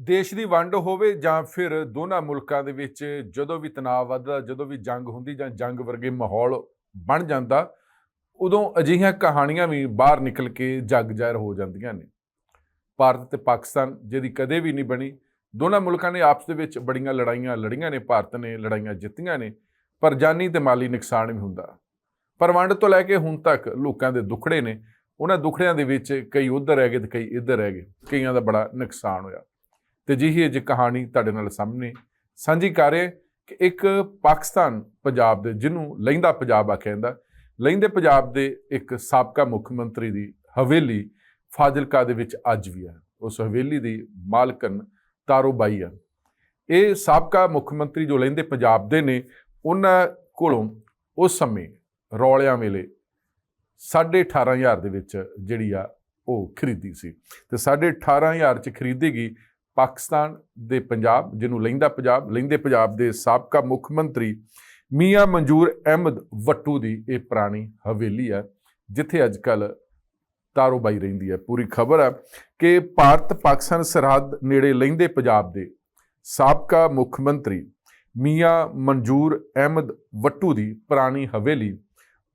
ਦੇਸ਼ ਦੀ ਵੰਡ ਹੋਵੇ ਜਾਂ ਫਿਰ ਦੋਨਾਂ ਮੁਲਕਾਂ ਦੇ ਵਿੱਚ ਜਦੋਂ ਵੀ ਤਣਾਅ ਵੱਧਦਾ, ਜਦੋਂ ਵੀ ਜੰਗ ਹੁੰਦੀ ਜਾਂ ਜੰਗ ਵਰਗੇ ਮਾਹੌਲ ਬਣ ਜਾਂਦਾ, ਉਦੋਂ ਅਜਿਹੀਆਂ ਕਹਾਣੀਆਂ ਵੀ ਬਾਹਰ ਨਿਕਲ ਕੇ ਜੱਗ ਜ਼ਾਹਿਰ ਹੋ ਜਾਂਦੀਆਂ ਨੇ। ਭਾਰਤ ਤੇ ਪਾਕਿਸਤਾਨ, ਜਿਹਦੀ ਕਦੇ ਵੀ ਨਹੀਂ ਬਣੀ, ਦੋਨਾਂ ਮੁਲਕਾਂ ਨੇ ਆਪਸ ਦੇ ਵਿੱਚ ਬੜੀਆਂ ਲੜਾਈਆਂ ਲੜੀਆਂ ਨੇ, ਭਾਰਤ ਨੇ ਲੜਾਈਆਂ ਜਿੱਤੀਆਂ ਨੇ, ਪਰ ਜਾਨੀ ਤੇ ਮਾਲੀ ਨੁਕਸਾਨ ਵੀ ਹੁੰਦਾ। ਪਰ ਵੰਡ ਤੋਂ ਲੈ ਕੇ ਹੁਣ ਤੱਕ ਲੋਕਾਂ ਦੇ ਦੁੱਖੜੇ ਨੇ, ਉਹਨਾਂ ਦੁੱਖੜਿਆਂ ਦੇ ਵਿੱਚ ਕਈ ਉਧਰ ਰਹਿ ਗਏ ਤੇ ਕਈ ਇੱਧਰ ਰਹਿ ਗਏ, ਕਈਆਂ ਦਾ ਬੜਾ ਨੁਕਸਾਨ ਹੋਇਆ। ਤੇ ਜਿਹੀ ਅੱਜ ਕਹਾਣੀ ਤੁਹਾਡੇ ਨਾਲ ਸਾਹਮਣੇ। ਸਾਂਝੀ ਕਰ ਰਹੇ ਕਿ ਇੱਕ ਪਾਕਿਸਤਾਨ ਪੰਜਾਬ ਦੇ, ਜਿਹਨੂੰ ਲਹਿੰਦਾ ਪੰਜਾਬ ਆਖਿਆ ਜਾਂਦਾ, ਲਹਿੰਦੇ ਪੰਜਾਬ ਦੇ ਇੱਕ ਸਾਬਕਾ ਮੁੱਖ ਮੰਤਰੀ ਦੀ ਹਵੇਲੀ ਫਾਜ਼ਿਲਕਾ ਦੇ ਵਿੱਚ ਅੱਜ ਵੀ ਹੈ। ਉਸ ਹਵੇਲੀ ਦੀ ਮਾਲਕਨ ਤਾਰੋਬਾਈ ਆ ਇਹ ਸਾਬਕਾ ਮੁੱਖ ਮੰਤਰੀ ਜੋ ਲਹਿੰਦੇ ਪੰਜਾਬ ਦੇ ਨੇ, ਉਹਨਾਂ ਕੋਲੋਂ ਉਸ ਸਮੇਂ ਰੌਲਿਆਂ ਵੇਲੇ 18500 ਦੇ ਵਿੱਚ ਜਿਹੜੀ ਆ ਉਹ ਖਰੀਦੀ ਸੀ। ਤੇ 18500 ਚ ਖਰੀਦੀ ਗਈ ਪਾਕਿਸਤਾਨ ਦੇ ਪੰਜਾਬ, ਜਿਹਨੂੰ ਲਹਿੰਦਾ ਪੰਜਾਬ ਲਹਿੰਦੇ ਪੰਜਾਬ ਦੇ ਸਾਬਕਾ ਮੁੱਖ ਮੰਤਰੀ ਮੀਆਂ ਮਨਜੂਰ ਅਹਿਮਦ ਵੱਟੂ ਦੀ ਇਹ ਪੁਰਾਣੀ ਹਵੇਲੀ ਹੈ, ਜਿੱਥੇ ਅੱਜ ਕੱਲ ਤਾਰੋਬਾਈ ਰਹਿੰਦੀ ਹੈ। ਪੂਰੀ ਖਬਰ ਹੈ ਕਿ ਭਾਰਤ ਪਾਕਿਸਤਾਨ ਸਰਹੱਦ ਨੇੜੇ ਲਹਿੰਦੇ ਪੰਜਾਬ ਦੇ ਸਾਬਕਾ ਮੁੱਖ ਮੰਤਰੀ ਮੀਆਂ ਮਨਜੂਰ ਅਹਿਮਦ ਵੱਟੂ ਦੀ ਪੁਰਾਣੀ ਹਵੇਲੀ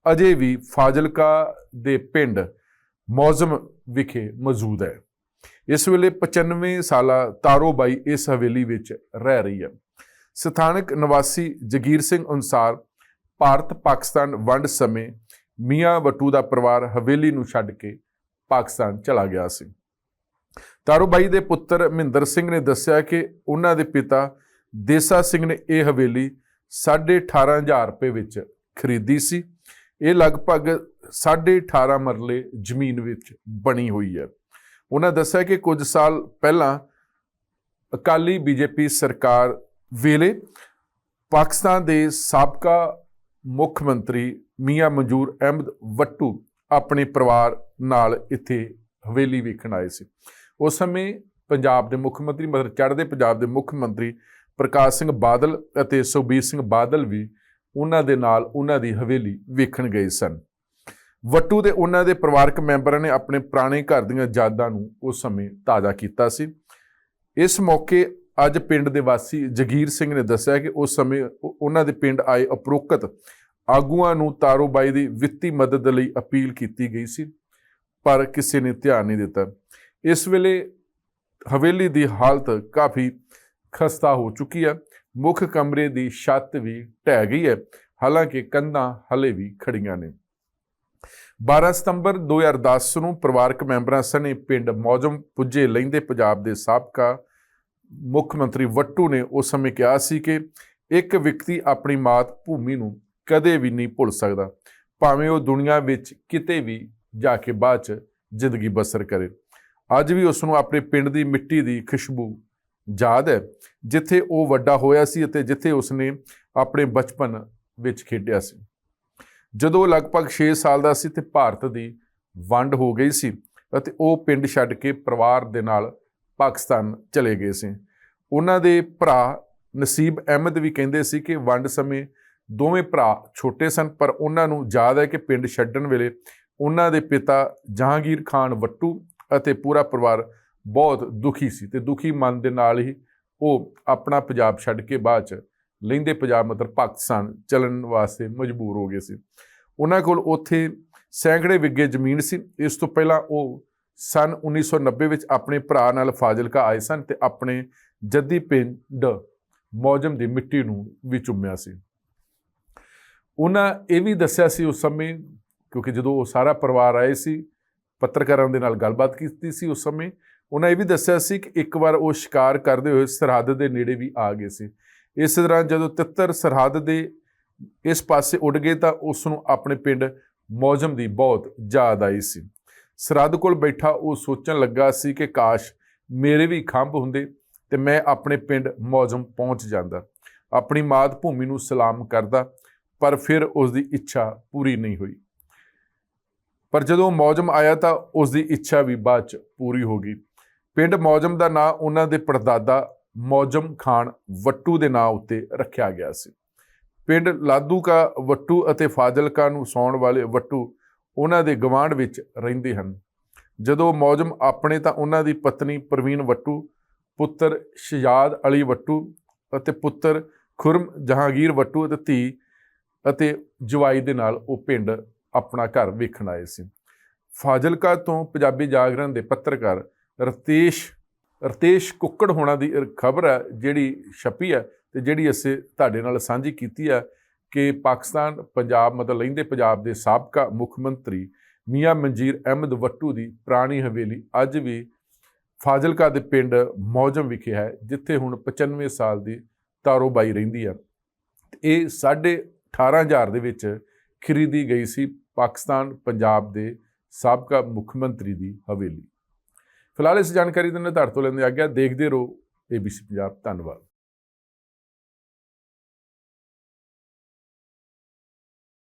ਅਜੇ ਵੀ ਫਾਜ਼ਿਲਕਾ ਦੇ ਪਿੰਡ ਮੌਜ਼ਮ ਵਿਖੇ ਮੌਜੂਦ ਹੈ। ਇਸ ਵੇਲੇ 95 ਸਾਲਾ ਤਾਰੋਬਾਈ ਇਸ ਹਵੇਲੀ ਵਿੱਚ ਰਹਿ ਰਹੀ ਹੈ। ਸਥਾਨਕ ਨਿਵਾਸੀ ਜਗੀਰ ਸਿੰਘ ਅਨੁਸਾਰ ਭਾਰਤ ਪਾਕਿਸਤਾਨ ਵੰਡ ਸਮੇਂ ਮੀਆਂ ਵਟੂ ਦਾ ਪਰਿਵਾਰ ਹਵੇਲੀ ਨੂੰ ਛੱਡ ਕੇ ਪਾਕਿਸਤਾਨ ਚਲਾ ਗਿਆ ਸੀ। ਤਾਰੋਬਾਈ ਦੇ ਪੁੱਤਰ ਮਹਿੰਦਰ ਸਿੰਘ ਨੇ ਦੱਸਿਆ ਕਿ ਉਹਨਾਂ ਦੇ ਪਿਤਾ ਦੇਸਾ ਸਿੰਘ ਨੇ ਇਹ ਹਵੇਲੀ 18500 ਰੁਪਏ ਵਿੱਚ ਖਰੀਦੀ ਸੀ। ਇਹ ਲਗਭਗ 18.5 ਮਰਲੇ ਜ਼ਮੀਨ ਵਿੱਚ ਬਣੀ ਹੋਈ ਹੈ। ਉਹਨਾਂ ਦੱਸਿਆ ਕਿ ਕੁਝ ਸਾਲ ਪਹਿਲਾਂ ਅਕਾਲੀ ਬੀਜੇਪੀ ਸਰਕਾਰ ਵੇਲੇ ਪਾਕਿਸਤਾਨ ਦੇ ਸਾਬਕਾ ਮੁੱਖ ਮੰਤਰੀ ਮੀਆਂ ਮਨਜੂਰ ਅਹਿਮਦ ਵੱਟੂ ਆਪਣੇ ਪਰਿਵਾਰ ਨਾਲ ਇੱਥੇ ਹਵੇਲੀ ਵੇਖਣ ਆਏ ਸੀ। ਉਸ ਸਮੇਂ ਪੰਜਾਬ ਦੇ ਮੁੱਖ ਮੰਤਰੀ ਮਤਲਬ ਚੜ੍ਹਦੇ ਪੰਜਾਬ ਦੇ ਮੁੱਖ ਮੰਤਰੀ ਪ੍ਰਕਾਸ਼ ਸਿੰਘ ਬਾਦਲ ਅਤੇ ਸੁਖਬੀਰ ਸਿੰਘ ਬਾਦਲ ਵੀ ਉਹਨਾਂ ਦੇ ਨਾਲ ਉਹਨਾਂ ਦੀ ਹਵੇਲੀ ਵੇਖਣ ਗਏ ਸਨ। ਵੱਟੂ ਦੇ ਉਹਨਾਂ ਦੇ ਪਰਿਵਾਰਕ ਮੈਂਬਰਾਂ ਨੇ ਆਪਣੇ ਪੁਰਾਣੇ ਘਰ ਦੀਆਂ ਯਾਦਾਂ ਨੂੰ ਉਸ ਸਮੇਂ ਤਾਜ਼ਾ ਕੀਤਾ ਸੀ। ਇਸ ਮੌਕੇ ਅੱਜ ਪਿੰਡ ਦੇ ਵਾਸੀ ਜਗੀਰ ਸਿੰਘ ਨੇ ਦੱਸਿਆ ਕਿ ਉਸ ਸਮੇਂ ਉਹਨਾਂ ਦੇ ਪਿੰਡ ਆਏ ਅਪਰੋਕਤ ਆਗੂਆਂ ਨੂੰ ਤਾਰੋਬਾਈ ਦੀ ਵਿੱਤੀ ਮਦਦ ਲਈ ਅਪੀਲ ਕੀਤੀ ਗਈ ਸੀ, ਪਰ ਕਿਸੇ ਨੇ ਧਿਆਨ ਨਹੀਂ ਦਿੱਤਾ। ਇਸ ਵੇਲੇ ਹਵੇਲੀ ਦੀ ਹਾਲਤ ਕਾਫੀ ਖਸਤਾ ਹੋ ਚੁੱਕੀ ਹੈ ਮੁੱਖ ਕਮਰੇ ਦੀ ਛੱਤ ਵੀ ਢਹਿ ਗਈ ਹੈ। ਹਾਲਾਂਕਿ ਕੰਧਾਂ ਹਲੇ ਵੀ ਖੜੀਆਂ ਨੇ। 12 ਸਤੰਬਰ 2010 ਨੂੰ ਪਰਿਵਾਰਕ ਮੈਂਬਰਾਂ ਸਣੇ ਪਿੰਡ ਮੌਜਮ ਪੁੱਜੇ ਲੈਂਦੇ ਪੰਜਾਬ ਦੇ ਸਾਬਕਾ ਮੁੱਖ ਮੰਤਰੀ ਵੱਟੂ ਨੇ ਉਸ ਸਮੇਂ ਕਿਹਾ ਸੀ ਕਿ ਇੱਕ ਵਿਅਕਤੀ ਆਪਣੀ ਮਾਤ ਭੂਮੀ ਨੂੰ ਕਦੇ ਵੀ ਨਹੀਂ ਭੁੱਲ ਸਕਦਾ, ਭਾਵੇਂ ਉਹ ਦੁਨੀਆ ਵਿੱਚ ਕਿਤੇ ਵੀ ਜਾ ਕੇ ਬਾਅਦ ਚ ਜ਼ਿੰਦਗੀ ਬਸਰ ਕਰੇ। ਅੱਜ ਵੀ ਉਸ ਨੂੰ ਆਪਣੇ ਪਿੰਡ ਦੀ ਮਿੱਟੀ ਦੀ ਖੁਸ਼ਬੂ ਯਾਦ ਹੈ, ਜਿੱਥੇ ਉਹ ਵੱਡਾ ਹੋਇਆ ਸੀ ਅਤੇ ਜਿੱਥੇ ਉਸਨੇ ਆਪਣੇ ਬਚਪਨ ਵਿੱਚ ਖੇਡਿਆ ਸੀ। ਜਦੋਂ ਲਗਭਗ 6 ਸਾਲ ਦਾ ਸੀ ਤੇ ਭਾਰਤ ਦੀ ਵੰਡ ਹੋ ਗਈ ਸੀ ਅਤੇ ਉਹ ਪਿੰਡ ਛੱਡ ਕੇ ਪਰਿਵਾਰ ਦੇ ਨਾਲ ਪਾਕਿਸਤਾਨ ਚਲੇ ਗਏ ਸੀ। ਉਹਨਾਂ ਦੇ ਭਰਾ ਨਸੀਬ ਅਹਿਮਦ ਵੀ ਕਹਿੰਦੇ ਸੀ ਕਿ ਵੰਡ ਸਮੇਂ ਦੋਵੇਂ ਭਰਾ ਛੋਟੇ ਸਨ, ਪਰ ਉਹਨਾਂ ਨੂੰ ਯਾਦ ਹੈ ਕਿ ਪਿੰਡ ਛੱਡਣ ਵੇਲੇ ਉਹਨਾਂ ਦੇ ਪਿਤਾ ਜਹਾਂਗੀਰ ਖਾਨ ਵੱਟੂ ਅਤੇ ਪੂਰਾ ਪਰਿਵਾਰ ਬਹੁਤ ਦੁਖੀ ਸੀ ਤੇ ਦੁਖੀ ਮਨ ਦੇ ਨਾਲ ਹੀ ਉਹ ਆਪਣਾ ਪੰਜਾਬ ਛੱਡ ਕੇ ਬਾਅਦ ਚ ਲੈਂਦੇ ਪੰਜਾਬ ਮਤਲਬ ਪਾਕਿਸਤਾਨ ਚੱਲਣ ਵਾਸਤੇ ਮਜਬੂਰ ਹੋ ਗਏ ਸੀ। ਉਹਨਾਂ ਕੋਲ ਉੱਥੇ ਸੈਂਕੜੇ ਵਿੱਗੇ ਜ਼ਮੀਨ ਸੀ। ਇਸ ਤੋਂ ਪਹਿਲਾਂ ਉਹ ਸਨ 1990 ਵਿੱਚ ਆਪਣੇ ਭਰਾ ਨਾਲ ਫਾਜ਼ਿਲਕਾ ਆਏ ਸਨ ਤੇ ਆਪਣੇ ਜੱਦੀ ਪਿੰਡ ਮੌਜਮ ਦੀ ਮਿੱਟੀ ਨੂੰ ਵੀ ਚੁੰਮਿਆ ਸੀ। ਉਹਨਾਂ ਇਹ ਵੀ ਦੱਸਿਆ ਸੀ ਉਸ ਸਮੇਂ, ਕਿਉਂਕਿ ਜਦੋਂ ਉਹ ਸਾਰਾ ਪਰਿਵਾਰ ਆਏ ਸੀ, ਪੱਤਰਕਾਰਾਂ ਦੇ ਨਾਲ ਗੱਲਬਾਤ ਕੀਤੀ ਸੀ ਉਸ ਸਮੇਂ, ਉਹਨਾਂ ਇਹ ਵੀ ਦੱਸਿਆ ਸੀ ਕਿ ਇੱਕ ਵਾਰ ਉਹ ਸ਼ਿਕਾਰ ਕਰਦੇ ਹੋਏ ਸਰਹੱਦ ਦੇ ਨੇੜੇ ਵੀ ਆ ਗਏ ਸੀ। ਇਸ ਦੌਰਾਨ ਜਦੋਂ ਤਿੱਤਰ ਸਰਹੱਦ ਦੇ ਇਸ ਪਾਸੇ ਉੱਡ ਗਏ ਤਾਂ ਉਸ ਨੂੰ ਆਪਣੇ ਪਿੰਡ ਮੌਜਮ ਦੀ ਬਹੁਤ ਯਾਦ ਆਈ ਸੀ। ਸਰਹੱਦ ਕੋਲ ਬੈਠਾ ਉਹ ਸੋਚਣ ਲੱਗਾ ਸੀ ਕਿ ਕਾਸ਼ ਮੇਰੇ ਵੀ ਖੰਭ ਹੁੰਦੇ ਤੇ ਮੈਂ ਆਪਣੇ ਪਿੰਡ ਮੌਜਮ ਪਹੁੰਚ ਜਾਂਦਾ। ਆਪਣੀ ਮਾਤ ਭੂਮੀ ਨੂੰ ਸਲਾਮ ਕਰਦਾ, ਪਰ ਫਿਰ ਉਸ ਦੀ ਇੱਛਾ ਪੂਰੀ ਨਹੀਂ ਹੋਈ। ਪਰ ਜਦੋਂ ਮੌਜਮ ਆਇਆ ਤਾਂ ਉਸ ਦੀ ਇੱਛਾ ਵੀ ਬਾਅਦ ਚ ਪੂਰੀ ਹੋ ਗਈ। ਪਿੰਡ ਮੌਜਮ ਦਾ ਨਾਂ ਉਹਨਾਂ ਦੇ ਪੜਦਾਦਾ ਮੌਜਮ ਖਾਨ ਵੱਟੂ ਦੇ ਨਾਂ ਉੱਤੇ ਰੱਖਿਆ ਗਿਆ ਸੀ। ਪਿੰਡ ਲਾਦੂਕਾ ਵੱਟੂ ਅਤੇ ਫਾਜ਼ਿਲਕਾ ਨੂੰ ਸੌਣ ਵਾਲੇ ਵੱਟੂ ਉਹਨਾਂ ਦੇ ਗਵਾਂਢ ਵਿੱਚ ਰਹਿੰਦੇ ਹਨ। ਜਦੋਂ ਮੌਜਮ ਆਪਣੇ ਤਾਂ ਉਹਨਾਂ ਦੀ ਪਤਨੀ ਪ੍ਰਵੀਨ ਵੱਟੂ, ਪੁੱਤਰ ਸ਼ਜਾਦ ਅਲੀ ਵੱਟੂ ਅਤੇ ਪੁੱਤਰ ਖੁਰਮ ਜਹਾਂਗੀਰ ਵੱਟੂ ਅਤੇ ਧੀ ਅਤੇ ਜਵਾਈ ਦੇ ਨਾਲ ਉਹ ਪਿੰਡ ਆਪਣਾ ਘਰ ਵੇਖਣ ਆਏ ਸੀ। ਫਾਜ਼ਿਲਕਾ ਤੋਂ ਪੰਜਾਬੀ ਜਾਗਰਣ ਦੇ ਪੱਤਰਕਾਰ ਰਤੇਸ਼ ਰਤੇਸ਼ ਕੁੱਕੜ ਹੋਣਾ ਦੀ ਖਬਰ ਹੈ, ਜਿਹੜੀ ਛਪੀ ਹੈ ਤੇ ਜਿਹੜੀ ਅਸੀਂ ਤੁਹਾਡੇ ਨਾਲ ਸਾਂਝੀ ਕੀਤੀ ਹੈ ਕਿ ਪਾਕਿਸਤਾਨ, ਪੰਜਾਬ, ਮਤਲਬ ਲੈਂਦੇ ਪੰਜਾਬ ਦੇ ਸਾਬਕਾ ਮੁੱਖ ਮੰਤਰੀ ਮੀਆਂ ਮਨਜੀਰ ਅਹਿਮਦ ਵੱਟੂ ਦੀ ਪੁਰਾਣੀ ਹਵੇਲੀ ਅੱਜ ਵੀ ਫਾਜ਼ਿਲਕਾ ਦੇ ਪਿੰਡ ਮੌਜਮ ਵਿਖੇ ਹੈ, ਜਿੱਥੇ ਹੁਣ 95 ਸਾਲ ਦੀ ਤਾਰੋਬਾਈ ਰਹਿੰਦੀ ਹੈ। ਤੇ ਇਹ ਸਾਢੇ 18000 ਦੇ ਵਿੱਚ ਖਰੀਦੀ ਗਈ ਸੀ ਪਾਕਿਸਤਾਨ, ਪੰਜਾਬ ਦੇ ਸਾਬਕਾ ਮੁੱਖ ਮੰਤਰੀ ਦੀ ਹਵੇਲੀ। ਫਿਲਹਾਲ ਇਸ ਜਾਣਕਾਰੀ ਦੇ ਨਿਰਧਾਰ ਤੋਂ ਲੈਂਦੇ ਆ ਗਿਆ ਦੇਖਦੇ ਰਹੋ। ABC ਪੰਜਾਬ। ਧੰਨਵਾਦ।